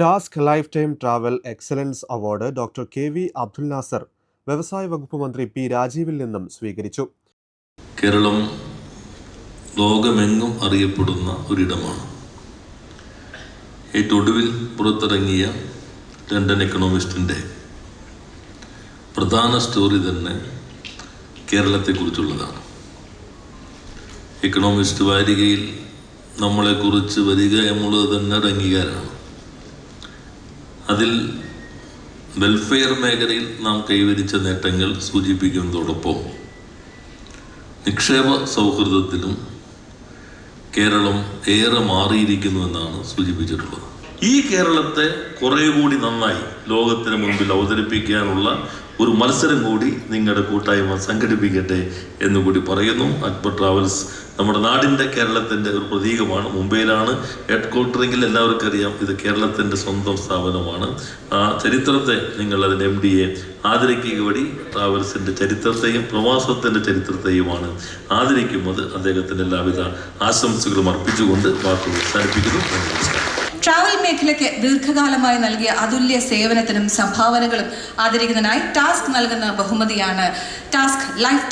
TASK lifetime travel excellence award doctor K V Abdul Nasser വ്യവസായ വകുപ്പ് മന്ത്രി P രാജീവിൽ നിന്നും സ്വീകരിച്ചു. കേരളം ലോകമെങ്ങും അറിയപ്പെടുന്ന ഒരിടമാണ്. ഏറ്റവും ഒടുവിൽ പുറത്തിറങ്ങിയ ലണ്ടൻ എക്കണോമിസ്റ്റിന്റെ പ്രധാന സ്റ്റോറി തന്നെ കേരളത്തെക്കുറിച്ചുള്ളതാണ്. എക്കണോമിസ്റ്റ് വാരികയിൽ നമ്മളെക്കുറിച്ച് വരിക എന്നുള്ളത് തന്നെ ഒരു അംഗീകാരമാണ്. അതിൽ വെൽഫെയർ മേഖലയിൽ നാം കൈവരിച്ച നേട്ടങ്ങൾ സൂചിപ്പിക്കുന്നതോടൊപ്പം നിക്ഷേപ സൗഹൃദത്തിലും കേരളം ഏറെ മാറിയിരിക്കുന്നു എന്നാണ് സൂചിപ്പിച്ചിട്ടുള്ളത്. ഈ കേരളത്തെ കുറേ കൂടി നന്നായി ലോകത്തിന് മുൻപിൽ അവതരിപ്പിക്കാനുള്ള ഒരു മത്സരം കൂടി നിങ്ങളുടെ കൂട്ടായ്മ സംഘടിപ്പിക്കട്ടെ എന്ന് കൂടി പറയുന്നു. അക്ബർ ട്രാവൽസ് നമ്മുടെ നാടിന്റെ കേരളത്തിന്റെ ഒരു പ്രതീകമാണ്. മുംബൈയിലാണ് ഹെഡ് ക്വാർട്ടറിങ്കിൽ എല്ലാവർക്കും അറിയാം ഇത് കേരളത്തിന്റെ സ്വന്തം സ്ഥാപനമാണ്. ആ ചരിത്രത്തെ നിങ്ങൾ അതിന്റെ എം ഡിയെ ആദരിക്കുക വഴി ട്രാവൽസിന്റെ ചരിത്രത്തെയും പ്രവാസത്തിന്റെ ചരിത്രത്തെയുമാണ് ആദരിക്കുന്നത് അദ്ദേഹത്തിന്റെ എല്ലാവിധ ആശംസകളും അർപ്പിച്ചുകൊണ്ട് വാക്കുകൾ അവസാനിപ്പിക്കുന്നു. നമസ്കാരം. ട്രാവൽ മേഖലയ്ക്ക് ദീർഘകാലമായി നൽകിയ അതുല്യ സേവനത്തിനും സംഭാവനകളും ആദരിക്കുന്നതിനായി ടാസ്ക് നൽകുന്ന ബഹുമതിയാണ് task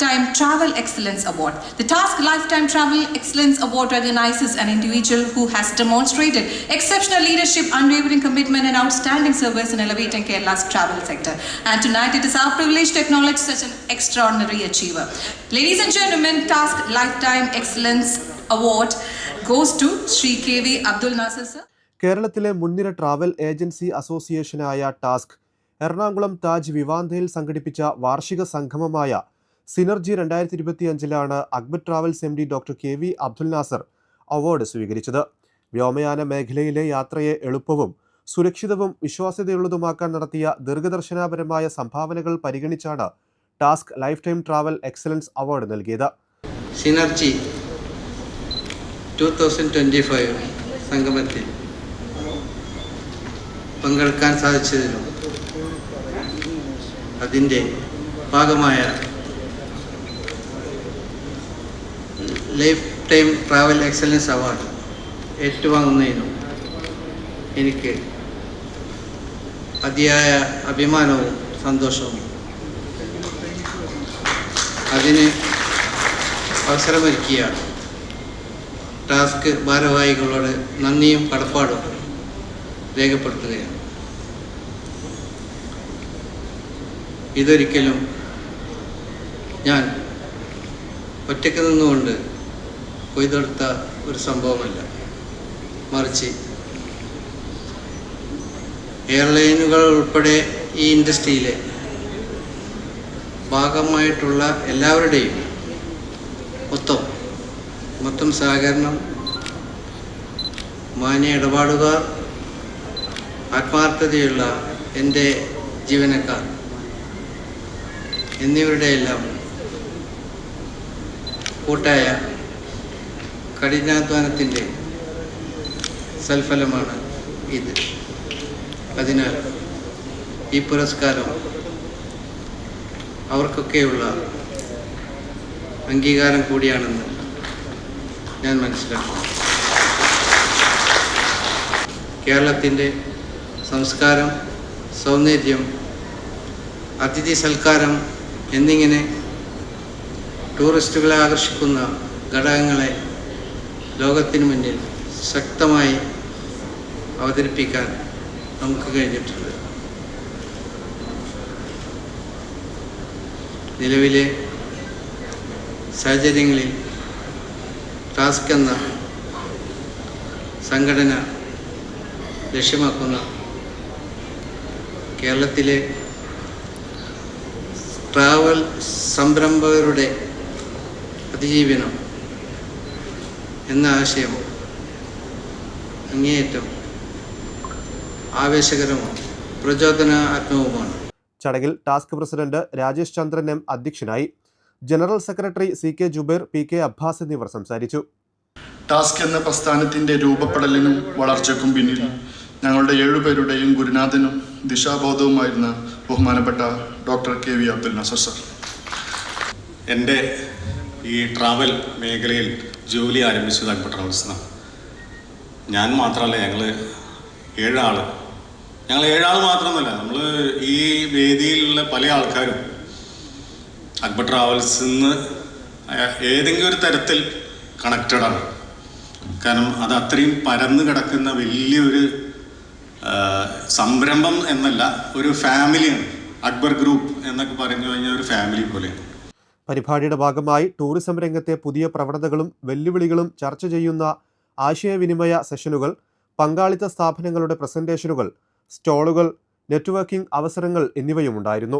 lifetime travel excellence award the task lifetime travel excellence award recognizes an individual who has demonstrated exceptional leadership, unwavering commitment, and outstanding service in elevating Kerala's travel sector. And tonight it is our privilege to acknowledge such an extraordinary achiever. Ladies and gentlemen, Task Lifetime Excellence Award goes to Sri KV Abdul Nasir sir. കേരളത്തിലെ മുൻനിര travel agency അസോസിയേഷനായ TASK Ernakulam Taj വിവാന്തയിൽ സംഘടിപ്പിച്ച വാർഷിക സംഗമമായ synergy രണ്ടായിരത്തി ഇരുപത്തി അഞ്ചിലാണ് Akbar travels M D doctor K V Abdul Nasser award സ്വീകരിച്ചത്. വ്യോമയാന മേഖലയിലെ യാത്രയെ എളുപ്പവും സുരക്ഷിതവും വിശ്വാസ്യതയുള്ളതുമാക്കാൻ നടത്തിയ ദീർഘദർശനാപരമായ സംഭാവനകൾ പരിഗണിച്ചാണ് TASK lifetime travel excellence award നൽകിയത്. സിനർജി ടു സംഗമത്തിൽ പങ്കെടുക്കാൻ സാധിച്ചതിനും അതിന്റെ ഭാഗമായ lifetime travel excellence award ഏറ്റുവാങ്ങുന്നതിനും എനിക്ക് അതിയായ അഭിമാനവും സന്തോഷവും അതിന് അവസരമൊരുക്കിയ ടാസ്ക് ഭാരവാഹികളോട് നന്ദിയും കടപ്പാടും. രേഖപ്പെടുത്തുകയാണ്. ഇതൊരിക്കലും ഞാൻ ഒറ്റയ്ക്ക് നിന്നുകൊണ്ട് കൊയ്തെടുത്ത ഒരു സംഭവമല്ല. മറിച്ച് എയർലൈനുകൾ ഉൾപ്പെടെ ഈ ഇൻഡസ്ട്രിയിലെ ഭാഗമായിട്ടുള്ള എല്ലാവരുടെയും മൊത്തം മൊത്തം സഹകരണം മാന്യ ഇടപാടുകാർ ആത്മാർത്ഥതയുള്ള എന്റെ ജീവനക്കാർ എന്നിവരുടെ എല്ലാം കൂട്ടായ കഠിനാധ്വാനത്തിന്റെ സൽഫലമാണ് ഇത്. അതിനാൽ ഈ പുരസ്കാരം അവർക്കൊക്കെയുള്ള അംഗീകാരം കൂടിയാണെന്ന് ഞാൻ മനസ്സിലാക്കുന്നു. കേരളത്തിന്റെ സംസ്കാരം സൗന്ദര്യം അതിഥി സൽക്കാരം എന്നിങ്ങനെ ടൂറിസ്റ്റുകളെ ആകർഷിക്കുന്ന ഘടകങ്ങളെ ലോകത്തിനു മുന്നിൽ ശക്തമായി അവതരിപ്പിക്കാൻ നമുക്ക് കഴിഞ്ഞിട്ടുണ്ട്. നിലവിലെ സാഹചര്യങ്ങളിൽ ടാസ്ക് എന്ന സംഘടന ലക്ഷ്യമാക്കുന്ന കേരളത്തിലെ ട്രാവൽ സംരംഭകരുടെ അതിജീവനം എന്ന ആശയം അങ്ങേയറ്റം ആവേശകരവും പ്രചോദനാത്മകവുമാണ്. ചടങ്ങിൽ TASK president Rajesh Chandran M അധ്യക്ഷനായി general secretary C K Jubair P K Abbas എന്നിവർ സംസാരിച്ചു. ടാസ്ക് എന്ന പ്രസ്ഥാനത്തിന്റെ രൂപപ്പെടലിനും വളർച്ചയ്ക്കും പിന്നിൽ ഞങ്ങളുടെ ഏഴുപേരുടെയും ഗുരുനാഥനും ദിശാബോധവുമായിരുന്ന ബഹുമാനപ്പെട്ട doctor K V Abdul Nasar sir. എന്റെ ഈ ട്രാവൽ മേഖലയിൽ ജോലി ആരംഭിച്ചത് അക്ബർ ട്രാവൽസ് ഞാൻ മാത്രമല്ല ഞങ്ങൾ ഏഴാൾ ഞങ്ങൾ ഏഴാൾ മാത്രമൊന്നുമല്ല നമ്മൾ ഈ വേദിയിലുള്ള പല ആൾക്കാരും അക്ബർ ട്രാവൽസിൽ നിന്ന് ഏതെങ്കിലും ഒരു തരത്തിൽ കണക്റ്റഡാണ് കാരണം അത് അത്രയും പരന്നു കിടക്കുന്ന വലിയൊരു സംരംഭം എന്നല്ല ഒരു ഫാമിലിയാണ് അക്ബർ ഗ്രൂപ്പ് എന്നൊക്കെ പറഞ്ഞു കഴിഞ്ഞാൽ ഒരു ഫാമിലി പോലെയാണ് പരിപാടിയുടെ ഭാഗമായി ടൂറിസം രംഗത്തെ പുതിയ പ്രവണതകളും വെല്ലുവിളികളും ചർച്ച ചെയ്യുന്ന ആശയവിനിമയ സെഷനുകൾ പങ്കാളിത്ത സ്ഥാപനങ്ങളുടെ പ്രസന്റേഷനുകൾ സ്റ്റോളുകൾ നെറ്റ്വർക്കിംഗ് അവസരങ്ങൾ എന്നിവയുമുണ്ടായിരുന്നു.